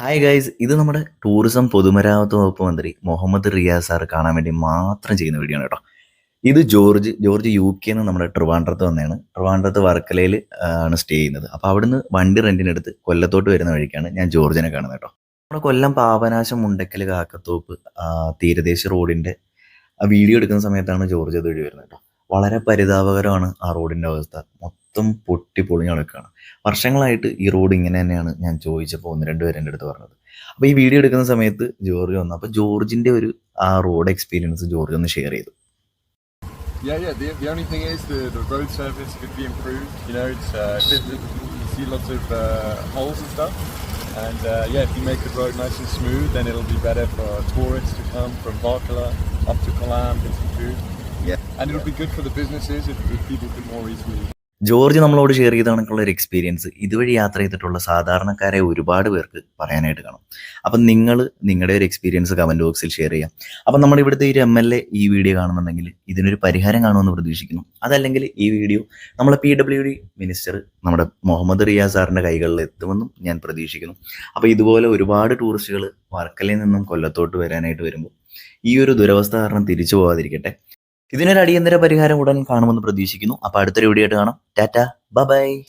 Hi guys ഇത് നമ്മുടെ tourism പൊതുമരാമത്ത് വകുപ്പ് മന്ത്രി മുഹമ്മദ് റിയാസ് സാർ കാണാൻ വേണ്ടി മാത്രം ചെയ്യുന്ന വീഡിയോ ആണ് കേട്ടോ. ഇത് ജോർജ് ജോർജ് യു കെ നിന്ന് നമ്മുടെ ട്രിവാൻഡ്രത്ത് വന്നതാണ്. ട്രിവാൻഡ്രത്ത് വർക്കലയിൽ ആണ് സ്റ്റേ ചെയ്യുന്നത്. അപ്പോൾ അവിടുന്ന് വണ്ടി റെന്റിനെടുത്ത് കൊല്ലത്തോട്ട് വരുന്ന വഴിക്കാണ് ഞാൻ ജോർജിനെ കാണുന്നത് കേട്ടോ. നമ്മുടെ കൊല്ലം പാപനാശം മുണ്ടക്കൽ കാക്കത്തോപ്പ് തീരദേശ ആ വീഡിയോ എടുക്കുന്ന സമയത്താണ് ജോർജ് അത് വഴി വരുന്നത് കേട്ടോ. വളരെ പരിതാപകരമാണ് ആ റോഡിന്റെ അവസ്ഥ മൊത്തം പൊട്ടി പൊളിഞ്ഞു കിടക്കുകയാണ് വർഷങ്ങളായിട്ട് ഈ റോഡ് ഇങ്ങനെ തന്നെയാണ് ഞാൻ ചോദിച്ചപ്പോൾ ഒന്ന് രണ്ട് പേര് എന്റെ അടുത്ത് പറഞ്ഞത് അപ്പോൾ ഈ വീഡിയോ എടുക്കുന്ന സമയത്ത് ജോർജ് വന്നു അപ്പോൾ ജോർജിന്റെ ഒരു ആ റോഡ് എക്സ്പീരിയൻസ് ജോർജ് ഒന്ന് ഷെയർ ചെയ്തു Yeah, yeah. The, the only thing is the, the road surface could be improved. You know, it's uh, you see lots of uh, holes and stuff. And uh, yeah, if you make the road nice and smooth, then it'll be better for tourists to come from Barkala up to Kalam, get some food. Yeah. And it'll be good for the businesses if, if people could more easily. George നമ്മളോട് share ചെയ്ത കണക്കുള്ള ഒരു experience ഇതുവഴി യാത്ര ചെയ്തിട്ടുള്ള സാധാരണക്കാരെ ഒരുപാട് പേർക്ക് പറയാനായിട്ട് കാണും. അപ്പം നിങ്ങൾ നിങ്ങളുടെ ഒരു എക്സ്പീരിയൻസ് കമന്റ് ബോക്സിൽ ഷെയർ ചെയ്യാം. അപ്പം നമ്മുടെ ഇവിടുത്തെ ഒരു എം എൽ എ ഈ വീഡിയോ കാണുന്നുണ്ടെങ്കിൽ ഇതിനൊരു പരിഹാരം കാണുമെന്ന് പ്രതീക്ഷിക്കുന്നു. അതല്ലെങ്കിൽ ഈ വീഡിയോ നമ്മളെ പി ഡബ്ല്യു ഡി മിനിസ്റ്റർ നമ്മുടെ മുഹമ്മദ് റിയാസ് സാറിന്റെ കൈകളിൽ എത്തുമെന്നും ഞാൻ പ്രതീക്ഷിക്കുന്നു. അപ്പോൾ ഇതുപോലെ ഒരുപാട് ടൂറിസ്റ്റുകൾ വർക്കലയിൽ നിന്നും കൊല്ലത്തോട്ട് വരാനായിട്ട് വരുമ്പോൾ ഈ ഒരു ദുരവസ്ഥ കാരണം തിരിച്ചു പോകാതിരിക്കട്ടെ. ഇതിനൊരു അടിയന്തര പരിഹാരം ഉടൻ കാണുമെന്ന് പ്രതീക്ഷിക്കുന്നു. അപ്പോൾ അടുത്തൊരു വീഡിയോ ആയിട്ട് കാണാം. ടാറ്റ. ബൈ.